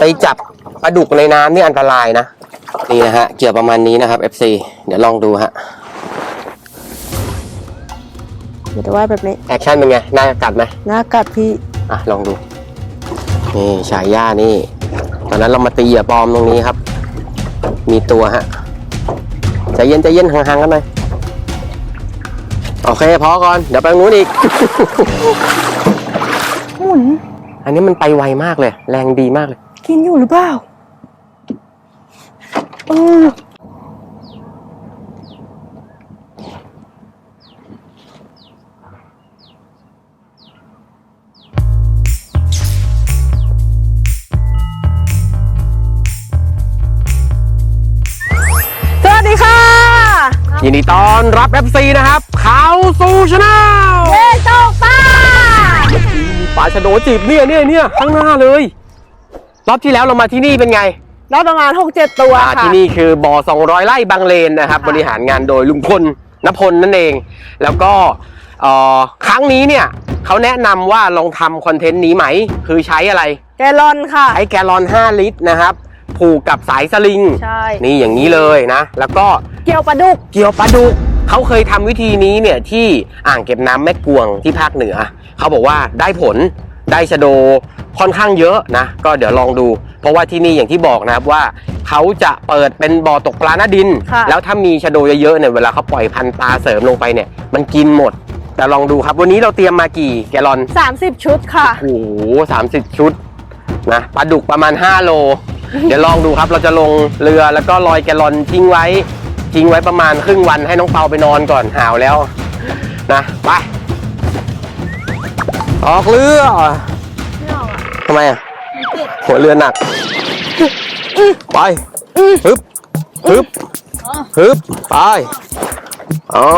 ไปจับปลาดุกในน้ำนี่อันตรายนะ นี่นะฮะเกี่ยวประมาณนี้นะครับ FC เดี๋ยวลองดูฮะมันจะว่ายแบบนี้แอคชั่นเป็นไงน่ากัดไหมหน้ากัดพี่อะลองดูนี่ฉายย่านี่ ตอนนั้นเรามาตีเหยื่อปลอมตรงนี้ครับ มีตัวฮะใจเย็นใจเย็นห่างๆกันหน่อยโอเคพอก่อนเดี๋ยวไปตรงนู้นอีกหมุนอันนี้มันไปไวมากเลย แรงดีมากเลย กินอยู่หรือเปล่าเออสวัสดีค่ะ ยินดีต้อนรับ FC นะครับ เขาสู่ชาแนลเย้โตป้าปลาชะโดจีบเนี่ยเนี่ยเนี่ยข้างหน้าเลย รอบที่แล้วเรามาที่นี่เป็นไงเราประมาณ 6-7 ตัวอ่าค่ะ ที่นี่คือบ่อ 200 ไร่บางเลนนะครับ ค่ะ บริหารงานโดยลุงพลนพลนั่นเอง แล้วก็เอ่อครั้งนี้เนี่ยเขาแนะนำว่าลองทำคอนเทนต์นี้ไหม คือใช้อะไร แกลลอนค่ะ ใช้แกลลอน 5 ลิตรนะครับ ผูกกับสายสลิง ใช่ นี่อย่างนี้เลยนะ แล้วก็ เกี่ยวปลาดุก เกี่ยวปลาดุกเขาเคยทำวิธีนี้เนี่ยที่อ่างเก็บน้ำแม่กวงที่ภาคเหนือ เขาบอกว่าได้ผล ได้ชะโดค่อนข้างเยอะนะ ก็เดี๋ยวลองดู เพราะว่าที่นี่อย่างที่บอกนะครับว่าเขาจะเปิดเป็นบ่อตกปลาหน้าดิน ค่ะ แล้วถ้ามีชะโดเยอะๆเนี่ยเวลาเขาปล่อยพันธุ์ปลาเสริมลงไปเนี่ย มันกินหมด แต่ลองดูครับวันนี้เราเตรียมมากี่แกลลอน 30 ชุดค่ะ โอ้โหสามสิบชุดนะปลาดุกประมาณ 5 โล เดี๋ยวลองดูครับ เราจะลงเรือแล้วก็ลอยแกลลอนทิ้งไว้ ทิ้งไว้ประมาณครึ่งวันให้น้องเปาไปนอนก่อนหาวแล้วนะ ไป ออกเรือทำไมอะหัวเรือหนัก ไปฮึบฮึบฮึบไปออ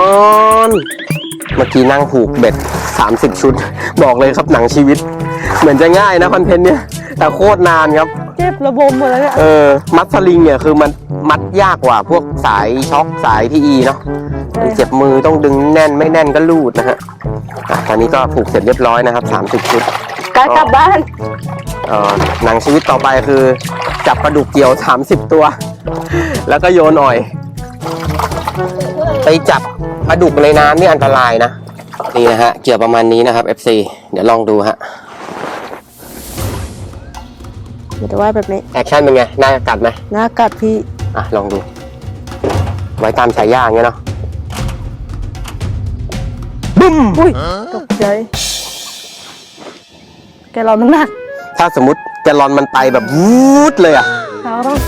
นเมื่อกี้นั่งผูกเบ็ด 30 ชุด บอกเลยครับหนังชีวิต เหมือนจะง่ายนะคอนเทนต์เนี้ย แต่โคตรนานครับ เจ็บระบมหมดแล้วเนี่ยเออ มัดสลิงเนี่ยคือมันมัดยากกว่าพวกสายช็อคสายพีอีเนาะมันเจ็บมือต้องดึงแน่นไม่แน่นก็ลูดนะฮะอะตอนนี้ก็ผูกเสร็จเรียบร้อยนะครับ 30 ชุดการกลับบ้านเอ่อหนังชีวิตต่อไปคือ จับปลาดุกเกี่ยว 30 ตัว แล้วก็โยนอ่อย ไปจับปลาดุกในน้ำนี่อันตรายนะ นี่นะฮะ เกี่ยวประมาณนี้นะครับ FC เดี๋ยวลองดูฮะ มันจะว่ายแบบนี้ แอคชั่นเป็นไงน่ากัดไหมหน้ากัดพี่ อะ ลองดู ไว้ตามฉายาอย่างเงี้ยเนาะบึ้มอุ้ยตกใจแกลลอนมันหนักถ้าสมมติแกลลอนมันไปแบบวูดเลยอะเราต้อง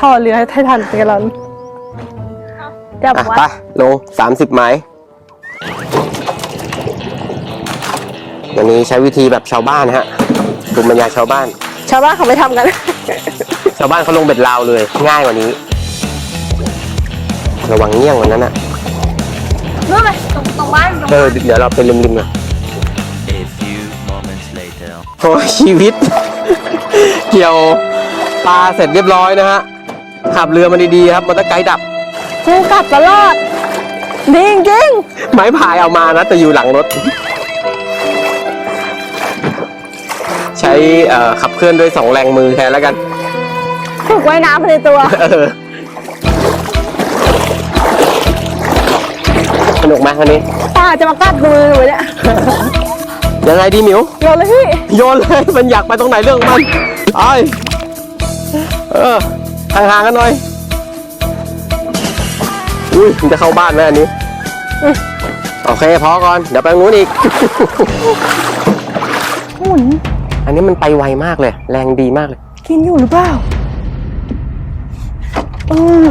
ถอดเรือให้ทันแกลลอนจับอะไว้ไปลง30ไม้วันนี้ใช้วิธีแบบชาวบ้านฮะภูมิปัญญาชาวบ้าน ชาวบ้านเขาไม่ทำกัน ชาวบ้านเขาลงเบ็ดลาวเลย ง่ายกว่านี้ ระวังเงี้ยงกวันนั้นอะนู่นเลยตรงตรงบ้านตรงเออเดี๋ยวเราไปริมๆหน่อย A few moments later. โอ้ยชีวิต เกี่ยวปลาเสร็จเรียบร้อยนะฮะขับเรือมาดีๆครับมอเตอร์ไกด์ดับ กูกลับตลอดดีจริงไม้พายเอามานะแต่อยู่หลังรถ ใช้เอ่อขับเคลื่อนด้วยสองแรงมือแทนแล้วกันๆฝึกว่ายน้ำไปในตัว เออสนุกไหมวันนี้ ป้าจะมากัดมือหนูเนี่ยยังไงดีหมิว โยนเลยพี่ โยนเลย มันอยากไปตรงไหนเรื่องของมันไปเออห่างๆกันหน่อย อุ้ยมันจะเข้าบ้านไหมอันนี้ โอเคพอก่อน เดี๋ยวไปตรงนู้นอีก หมุน อันนี้มันไปไวมากเลย แรงดีมากเลย กินอยู่หรือเปล่าเออ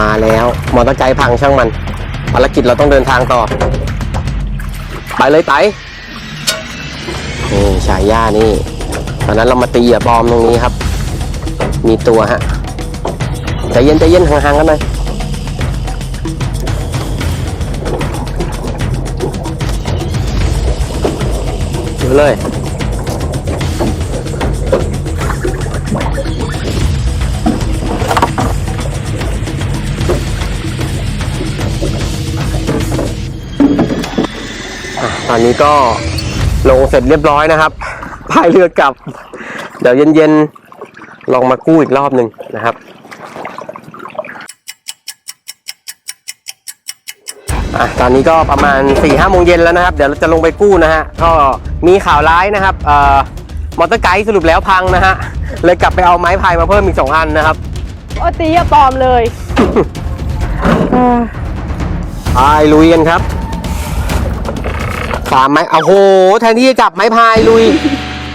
มาแล้วมอเตอร์ไซค์พังช่างมันภารกิจเราต้องเดินทางต่อ ไปเลยไตนี่ฉายานี่ ตอนนั้นเรามาตีเหยื่อปลอมตรงนี้ครับ มีตัวฮะใจเย็นใจเย็นห่างๆกันหน่อยดูเลย ตอนนี้ก็ลงเสร็จเรียบร้อยนะครับพายเรือกลับ เดี๋ยวเย็นๆ ลองมากู้อีกรอบหนึ่งนะครับอะตอนนี้ก็ประมาณ4ี่ห้าโมงเย็นแล้วนะครับ เดี๋ยวเราจะลงไปกู้นะฮะก็มีข่าวร้ายนะครับเอ่อมอเตอร์ไกด์สรุปแล้วพังนะฮะเลยกลับไปเอาไม้พายมาเพิ่มอีกสองอันนะครับ โอ้ตีอย่าปลอมเลยอ่าพายลุยกันครับสามไม้เอาโห แทนที่จะจับไม้พายลุย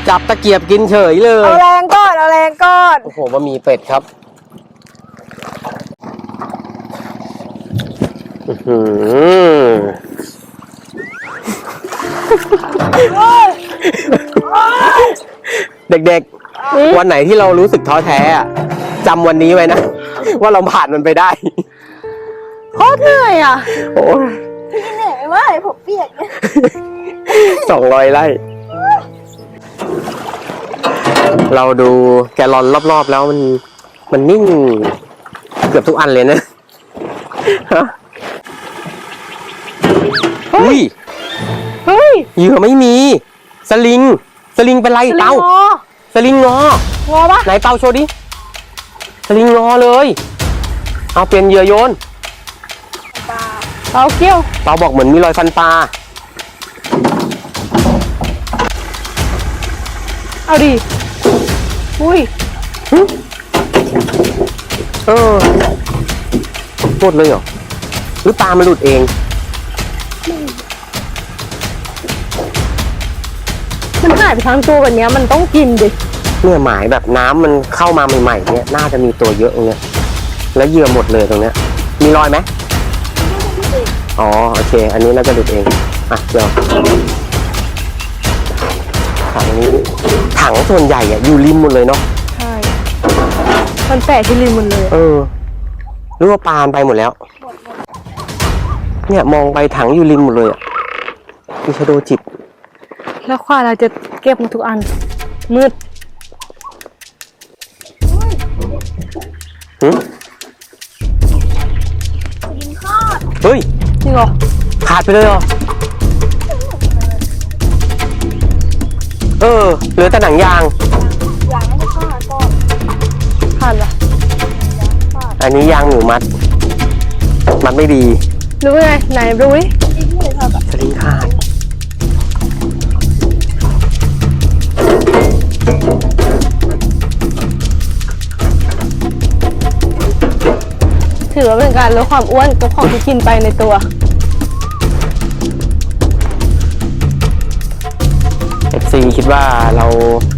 จับตะเกียบกินเฉยเลย เอาแรงก่อนเอาแร งก่อน โอ้โหบะหมี่เป็ดครับอื้อหือเด็กๆ วันไหนที่เรารู้สึกท้อแท้อะจำวันนี้ไว้นะ ว่าเราผ่านมันไปได้ โคตรเหนื่อยอะโอ้ยเหนื่อยมากผมเปียกเนี่ย สองร้อยไร่ เราดูแกลลอนรอบๆแล้วมันมันนิ่งเกือบทุกอันเลยนะฮะอุ้ยเฮ้ยเหยื่อไม่มี สลิง สลิงเป็นไรสลิงเต้างอสลิงงอ งอปะไหนเต้าโชว์ดิ สลิงงอเลย เอาเปลี่ยนเหยื่อโยนเราเกี้ยวเต้าบอกเหมือนมีรอยฟันปลา เอาดิ อุ้ยเออหมดเลยเหรอ หรือปลามันหลุดเอง มันหายไปทั้งตัวแบบเนี้ยมันต้องกินดิ เนี่ยหมายแบบน้ำมันเข้ามาใหม่ๆเนี่ยน่าจะมีตัวเยอะตรงเนี้ยแล้วเหยื่อหมดเลยตรงเนี้ย มีรอยไหมอ๋อ โอเค อันนี้น่าจะหลุดเอง อะ เดี๋ยวถัง นี้ ถังส่วนใหญ่อะอยู่ริมหมดเลยเนาะใช่ มันแปะที่ริมหมันเลยอะเออหรือว่าปลามันไปหมดแล้ว เนี่ยมองไปถังอยู่ริมหมดเลยอะมีชะโดจิบ แล้วควายเราจะเก็บหมดทุกอัน มืดหึกินข้าวเฮ้ย จริงเหรอ ขาดไปเลยเหรอ ออเหลือแต่หนังยาง หลังไม่ข้าวก่อนผ่านละอันนี้ยางหนูมัด มัดไม่ดีรู้ไงไหนดูดิจริงเลยครับสลิงขาดถือว่าเป็นการลดความอ้วนกับของที่กินไปในตัว ว่าเรา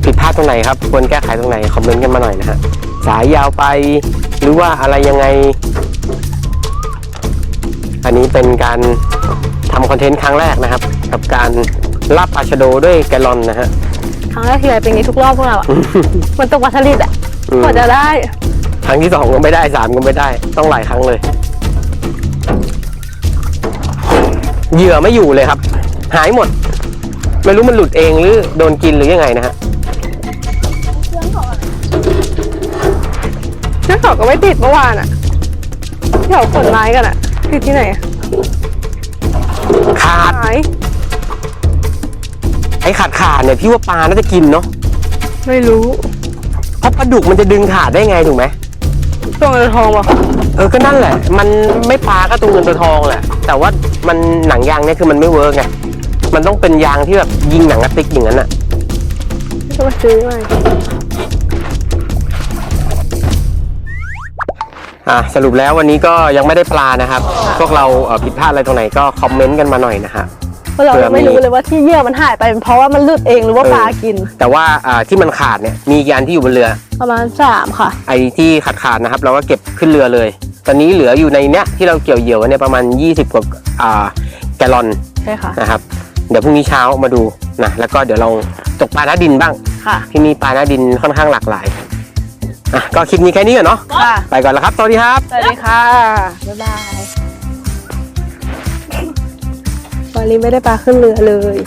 ผิดพลาดตรงไหนครับควรแก้ไขตรงไหนคอมเมนต์กันมาหน่อยนะฮะสายยาวไปหรือว่าอะไรยังไง อันนี้เป็นการทำคอนเทนต์ครั้งแรกนะครับ กับการลาบปลาชะโดด้วยแกลลอนนะฮะครั้งแรกที่ไรเป็นอย่างนี้ทุกรอบพวกเราอะ มันตกวัตถุดิบอะอืมกว่าจะได้ครั้งที่สองก็ไม่ได้สามก็ไม่ได้ ต้องหลายครั้งเลย เหยื่อไม่อยู่เลยครับ หายหมด ไม่รู้มันหลุดเองหรือโดนกินหรือยังไงนะฮะเครื่องของอะไรนักข่าวก็ไม่ติดเมื่อวานอะที่เขาขนไม้กันอะติดที่ไหนอะขาด หายไอ้ขาดขาดเนี่ยพี่ว่าปลาน่าจะกินเนาะไม่รู้เพราะปลาดุกมันจะดึงขาดได้ไงถูกไหมตัวเงินทองวะเออก็นั่นแหละ มันไม่ปลาก็ตัวเงินตัวทองแหละแต่ว่ามันหนังยางเนี่ยคือมันไม่เวิร์กไง มันต้องเป็นยางที่แบบยิงหนังกระติกอย่างนั้นอะจะมาซื้อมาอะสรุปแล้ววันนี้ก็ยังไม่ได้ปลานะครับ พวกเราเอ่อผิดพลาดอะไรตรงไหนก็คอมเมนต์กันมาหน่อยนะฮะเพราะเรายังไม่รู้เลยว่าที่เยื่อมันหายไปเป็นเพราะว่ามันหลุดเองหรือว่าเออปลากิน แต่ว่าอ่าที่มันขาดเนี่ยมีกี่อันที่อยู่บนเรือ ประมาณสามค่ะ ไอ้ที่ขาดขาดๆนะครับ เราก็เก็บขึ้นเรือเลย ตอนนี้เหลืออยู่ในเนี้ยที่เราเกี่ยวเหยื่อไว้เนี่ยประมาณ 20 กว่าอ่าแกลลอนใช่ค่ะนะครับ เดี๋ยวพรุ่งนี้เช้ามาดูนะแล้วก็เดี๋ยวเราตกปลาหน้าดินบ้างค่ะ ที่นี่ปลาหน้าดินค่อนข้างหลากหลายอะก็คลิปนี้แค่นี้ก่อนเนาะค่ะ ไปก่อนแล้วครับสวัสดีครับ สวัสดีค่ะ บ๊ายบาย วันนี้ไม่ได้ปลาขึ้นเรือเลย